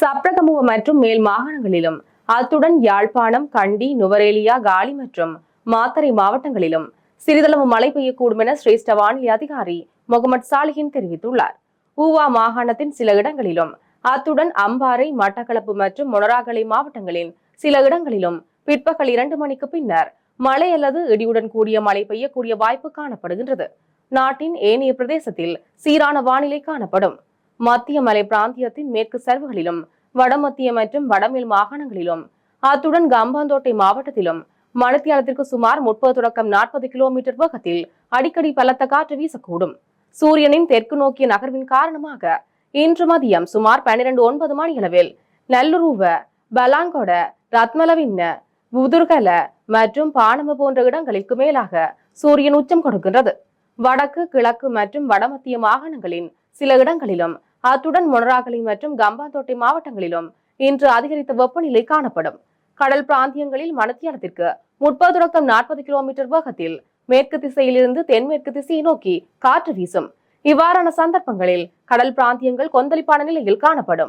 சப்ரகமுவ மற்றும் மேல் மாகாணங்களிலும் அத்துடன் யாழ்ப்பாணம் கண்டி நுவரேலியா காலி மற்றும் மாத்தறை மாவட்டங்களிலும் சிறிதளவு மழை பெய்யக்கூடும் என சிரேஷ்ட வானிலை அதிகாரி முகமது சாலிஹின் தெரிவித்துள்ளார். ஊவா மாகாணத்தின் சில இடங்களிலும் அத்துடன் அம்பாறை மட்டக்களப்பு மற்றும் மொனராகலை மாவட்டங்களின் சில இடங்களிலும் பிற்பகல் இரண்டு மணிக்கு பின்னர் மழை அல்லது இடியுடன் கூடிய மழை பெய்யக்கூடிய வாய்ப்பு காணப்படுகின்றது. நாட்டின் ஏனைய பிரதேசத்தில் சீரான வானிலை காணப்படும். மத்திய மலை பிராந்தியத்தின் மேற்கு சரிவுகளிலும் வடமத்திய மற்றும் வடமேல் மாகாணங்களிலும் அத்துடன் கம்பாந்தோட்டை மாவட்டத்திலும் மணித்தியாலத்திற்கு சுமார் முப்பது தொடக்கம் நாற்பது கிலோமீட்டர் வேகத்தில் அடிக்கடி பலத்த காற்று வீசக்கூடும். சூரியனின் தெற்கு நோக்கிய நகர்வின் காரணமாக இன்று மதியம் சுமார் பன்னிரண்டு ஒன்பது மணியளவில் நல்லுருவ பலாங்கொட ரத்மலவின்ன உதுர்கல மற்றும் பானம போன்ற இடங்களுக்கு மேலாக சூரியன் உச்சம் கொடுக்கின்றது. வடக்கு கிழக்கு மற்றும் வடமத்திய மாகாணங்களின் சில இடங்களிலும் அத்துடன் மொனராகலை மற்றும் கம்பாந்தோட்டை மாவட்டங்களிலும் இன்று அதிகரித்த வெப்பநிலை காணப்படும். கடல் பிராந்தியங்களில் மணத்தியானத்திற்கு முப்பது தொடக்கம் நாற்பது கிலோமீட்டர் வேகத்தில் மேற்கு திசையிலிருந்து தென்மேற்கு திசையை நோக்கி காற்று வீசும். இவ்வாறான சந்தர்ப்பங்களில் கடல் பிராந்தியங்கள் கொந்தளிப்பான நிலையில் காணப்படும்.